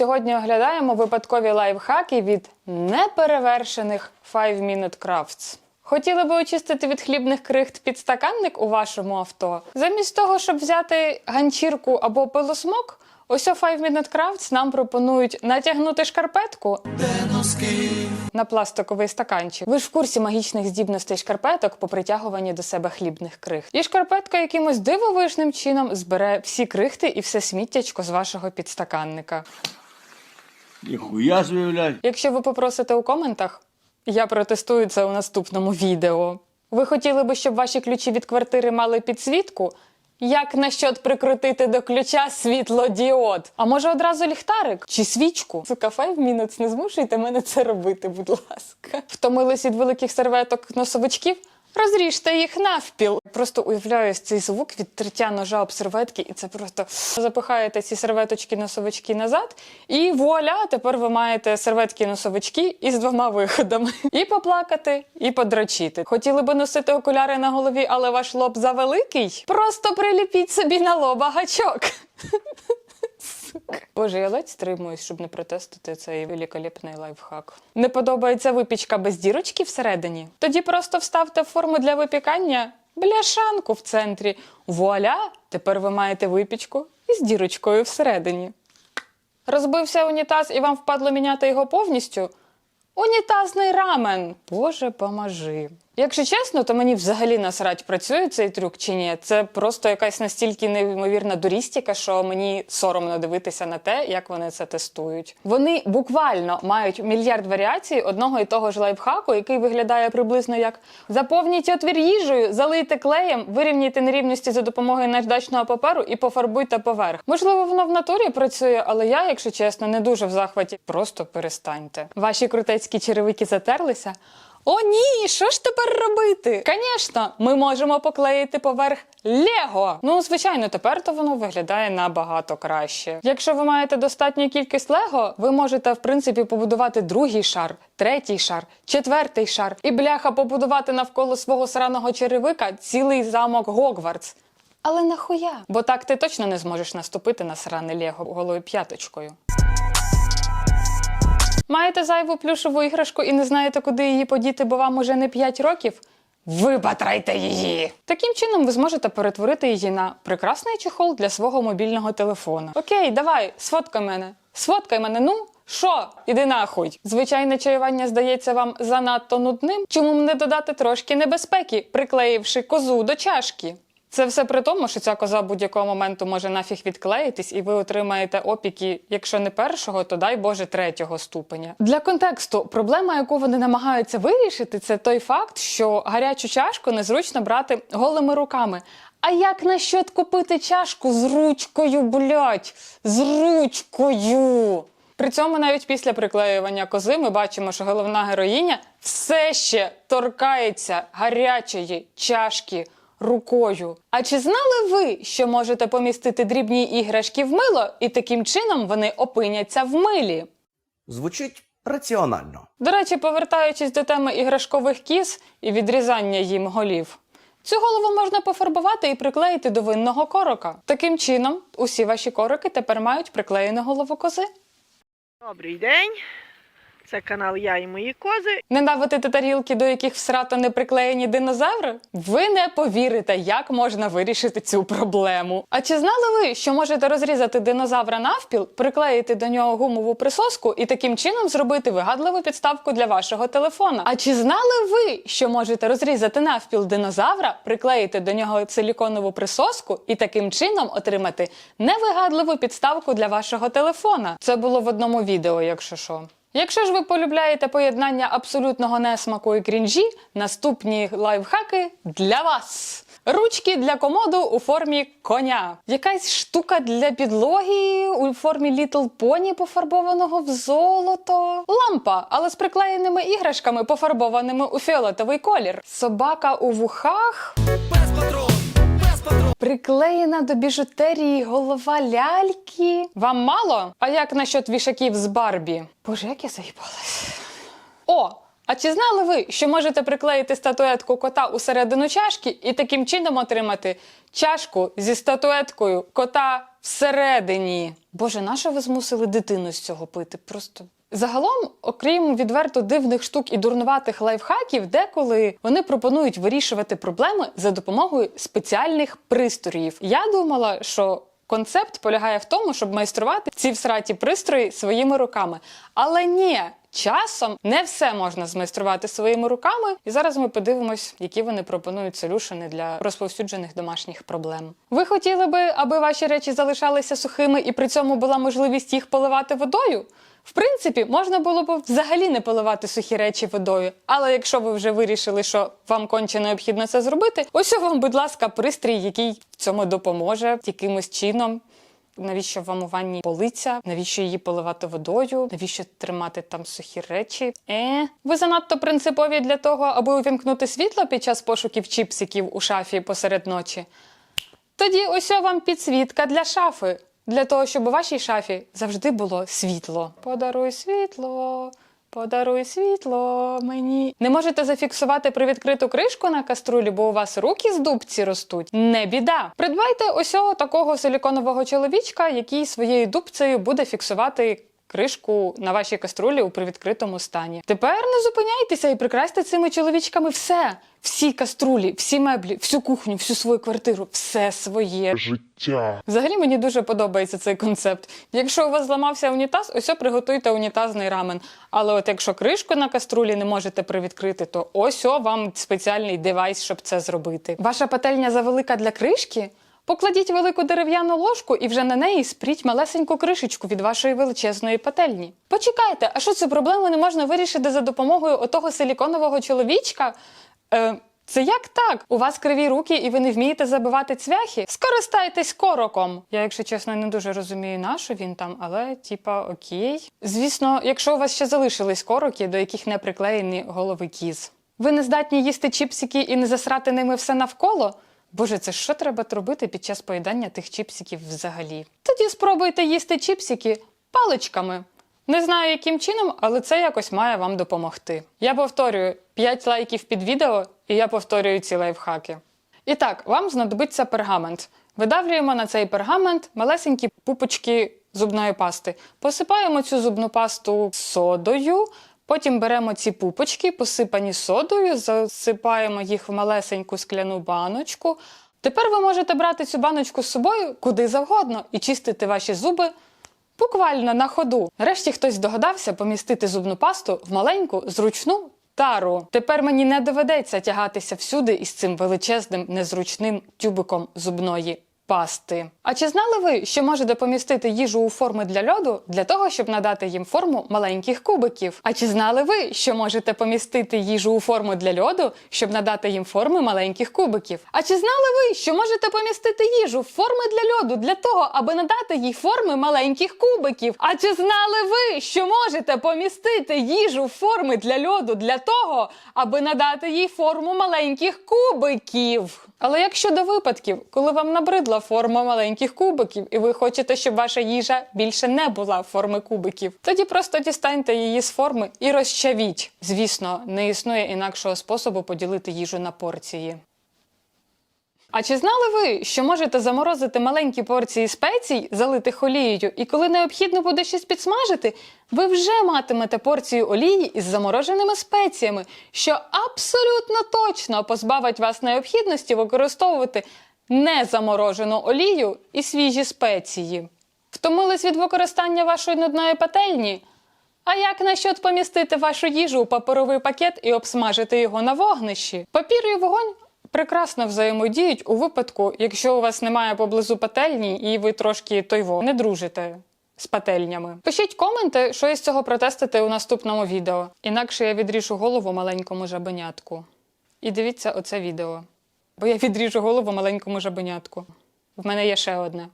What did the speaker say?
Сьогодні оглядаємо випадкові лайфхаки від неперевершених 5 Minute Crafts. Хотіли би очистити від хлібних крихт підстаканник у вашому авто? Замість того, щоб взяти ганчірку або пилосмок, ось о 5 Minute Crafts нам пропонують натягнути шкарпетку на пластиковий стаканчик. Ви ж в курсі магічних здібностей шкарпеток по притягуванні до себе хлібних крихт. І шкарпетка якимось дивовижним чином збере всі крихти і все сміттячко з вашого підстаканника. Ніхуя собі, блядь. Якщо ви попросите у коментах, я протестую це у наступному відео. Ви хотіли би, щоб ваші ключі від квартири мали підсвітку? Як насчет прикрутити до ключа світлодіод? А може одразу ліхтарик чи свічку? Сука, 5 minutes, не змушуйте мене це робити, будь ласка. Втомились від великих серветок носовичків? Розріжте їх навпіл. Просто уявляю цей звук від тертя ножа об серветки, і це просто запихаєте ці серветочки носовички назад, і вуаля, тепер ви маєте серветки носовички із двома виходами. І поплакати, і подрочити. Хотіли би носити окуляри на голові, але ваш лоб завеликий? Просто приліпіть собі на лоба гачок. Боже, я ледь стримуюсь, щоб не протестити цей великолепний лайфхак. Не подобається випічка без дірочки всередині? Тоді просто вставте форму для випікання бляшанку в центрі. Вуаля! Тепер ви маєте випічку із дірочкою всередині. Розбився унітаз і вам впадло міняти його повністю? Унітазний рамен. Боже, поможи. Якщо чесно, то мені взагалі насрать працює цей трюк чи ні. Це просто якась настільки неймовірна дурістіка, що мені соромно дивитися на те, як вони це тестують. Вони буквально мають мільярд варіацій одного і того ж лайфхаку, який виглядає приблизно як заповніть отвір їжею, залийте клеєм, вирівняйте нерівності за допомогою наждачного паперу і пофарбуйте поверх. Можливо, воно в натурі працює, але я, якщо чесно, не дуже в захваті. Просто перестаньте. Ваші крутецькі черевики затерлися. О, ні, що ж тепер робити? Звісно, ми можемо поклеїти поверх Лего. Ну, звичайно, тепер то воно виглядає набагато краще. Якщо ви маєте достатню кількість Лего, ви можете в принципі побудувати другий шар, третій шар, четвертий шар і бляха побудувати навколо свого сраного черевика цілий замок Гогвартс. Але нахуя? Бо так ти точно не зможеш наступити на сране Лего голою п'яточкою. Маєте зайву плюшову іграшку і не знаєте, куди її подіти, бо вам уже не 5 років? Випатрайте її! Таким чином ви зможете перетворити її на прекрасний чехол для свого мобільного телефона. Окей, давай, сфоткай мене. Сфоткай мене, ну. Що? Іди нахуй. Звичайне чаювання здається вам занадто нудним. Чому не додати трошки небезпеки, приклеївши козу до чашки? Це все при тому, що ця коза будь-якого моменту може нафіг відклеїтись, і ви отримаєте опіки, якщо не першого, то дай Боже третього ступеня. Для контексту, проблема, яку вони намагаються вирішити, це той факт, що гарячу чашку незручно брати голими руками. А як насчет купити чашку з ручкою, блять, з ручкою? При цьому навіть після приклеювання кози ми бачимо, що головна героїня все ще торкається гарячої чашки рукою. А чи знали ви, що можете помістити дрібні іграшки в мило, і таким чином вони опиняться в милі? Звучить раціонально. До речі, повертаючись до теми іграшкових кіз і відрізання їм голів. Цю голову можна пофарбувати і приклеїти до винного корока. Таким чином, усі ваші короки тепер мають приклеєну голову кози. Добрий день. Це канал Я і мої кози. Ненавидите тарілки, до яких всрато не приклеєні динозаври? Ви не повірите, як можна вирішити цю проблему. А чи знали ви, що можете розрізати динозавра навпіл, приклеїти до нього гумову присоску і таким чином зробити вигадливу підставку для вашого телефона? А чи знали ви, що можете розрізати навпіл динозавра, приклеїти до нього силіконову присоску і таким чином отримати невигадливу підставку для вашого телефона? Це було в одному відео, якщо що. Якщо ж ви полюбляєте поєднання абсолютного несмаку і крінжі, наступні лайфхаки для вас. Ручки для комоду у формі коня. Якась штука для підлоги у формі Little Pony, пофарбованого в золото. Лампа, але з приклеєними іграшками, пофарбованими у фіолетовий колір. Собака у вухах. Приклеєна до біжутерії голова ляльки. Вам мало? А як насчет вішаків з Барбі? Боже, як я заїбалась. О! А чи знали ви, що можете приклеїти статуетку кота усередину чашки і таким чином отримати чашку зі статуеткою кота всередині. Боже, нащо ви змусили дитину з цього пити? Просто. Загалом, окрім відверто дивних штук і дурнуватих лайфхаків, деколи вони пропонують вирішувати проблеми за допомогою спеціальних пристроїв. Я думала, що концепт полягає в тому, щоб майструвати ці всраті пристрої своїми руками. Але ні, часом не все можна змайструвати своїми руками. І зараз ми подивимось, які вони пропонують солюшени для розповсюджених домашніх проблем. Ви хотіли би, аби ваші речі залишалися сухими і при цьому була можливість їх поливати водою? В принципі, можна було б взагалі не поливати сухі речі водою. Але якщо ви вже вирішили, що вам конче необхідно це зробити, ось вам, будь ласка, пристрій, який в цьому допоможе якимось чином. Навіщо вам у ванні полиця? Навіщо її поливати водою? Навіщо тримати там сухі речі? Е, ви занадто принципові для того, аби увімкнути світло під час пошуків чіпсиків у шафі посеред ночі. Тоді ось вам підсвітка для шафи. Для того, щоб у вашій шафі завжди було світло. Подаруй світло, подаруй світло мені. Не можете зафіксувати привідкриту кришку на каструлі, бо у вас руки з дубці ростуть. Не біда. Придбайте ось такого силіконового чоловічка, який своєю дубцею буде фіксувати. Кришку на вашій каструлі у привідкритому стані. Тепер не зупиняйтеся і прикрасьте цими чоловічками все. Всі каструлі, всі меблі, всю кухню, всю свою квартиру, все своє. життя. Взагалі мені дуже подобається цей концепт. Якщо у вас зламався унітаз, ось приготуйте унітазний рамен. Але от якщо кришку на каструлі не можете привідкрити, то ось вам спеціальний девайс, щоб це зробити. Ваша пательня завелика для кришки? Покладіть велику дерев'яну ложку і вже на неї спріть малесеньку кришечку від вашої величезної пательні. Почекайте, а що цю проблему не можна вирішити за допомогою отого силіконового чоловічка? Е, це як так? У вас криві руки і ви не вмієте забивати цвяхи? Скористайтесь короком. Я, якщо чесно, не дуже розумію, на що він там, але типа окей. Звісно, якщо у вас ще залишились короки, до яких не приклеєні голови кіз. Ви не здатні їсти чіпсики і не засрати ними все навколо? Боже, це що треба робити під час поїдання тих чіпсиків взагалі? Тоді спробуйте їсти чіпсики паличками. Не знаю, яким чином, але це якось має вам допомогти. Я повторюю 5 лайків під відео, і я повторюю ці лайфхаки. І так, вам знадобиться пергамент. Видавлюємо на цей пергамент малесенькі пупочки зубної пасти. Посипаємо цю зубну пасту содою. Потім беремо ці пупочки, посипані содою, засипаємо їх в малесеньку скляну баночку. Тепер ви можете брати цю баночку з собою куди завгодно і чистити ваші зуби Буквально на ходу. Нарешті хтось догадався помістити зубну пасту в маленьку зручну тару. Тепер мені не доведеться тягатися всюди із цим величезним незручним тюбиком зубної пасти. А чи знали ви, що можете помістити їжу у форми для льоду для того, щоб надати їм форму маленьких кубиків? А чи знали ви, що можете помістити їжу у форму для льоду, щоб надати їм форми маленьких кубиків? А чи знали ви, що можете помістити їжу в форми для льоду для того, аби надати їй форми маленьких кубиків? А чи знали ви, що можете помістити їжу в форми для льоду для того, аби надати їй форму маленьких кубиків? Але як щодо випадків, коли вам форма маленьких кубиків, і ви хочете, щоб ваша їжа більше не була форми кубиків, тоді просто дістаньте її з форми і розчавіть. Звісно, не існує інакшого способу поділити їжу на порції. А чи знали ви, що можете заморозити маленькі порції спецій, залитих олією, і коли необхідно буде щось підсмажити, ви вже матимете порцію олії із замороженими спеціями, що абсолютно точно позбавить вас необхідності використовувати незаморожену олію і свіжі спеції. Втомились від використання вашої нудної пательні? А як насчет помістити вашу їжу у паперовий пакет і обсмажити його на вогнищі? Папір і вогонь прекрасно взаємодіють у випадку, якщо у вас немає поблизу пательні і ви трошки тойво не дружите з пательнями. Пишіть коменти, що із цього протестити у наступному відео. Інакше я відріжу голову маленькому жабенятку. І дивіться оце відео. Бо я відріжу голову маленькому жабенятку. В мене є ще одне.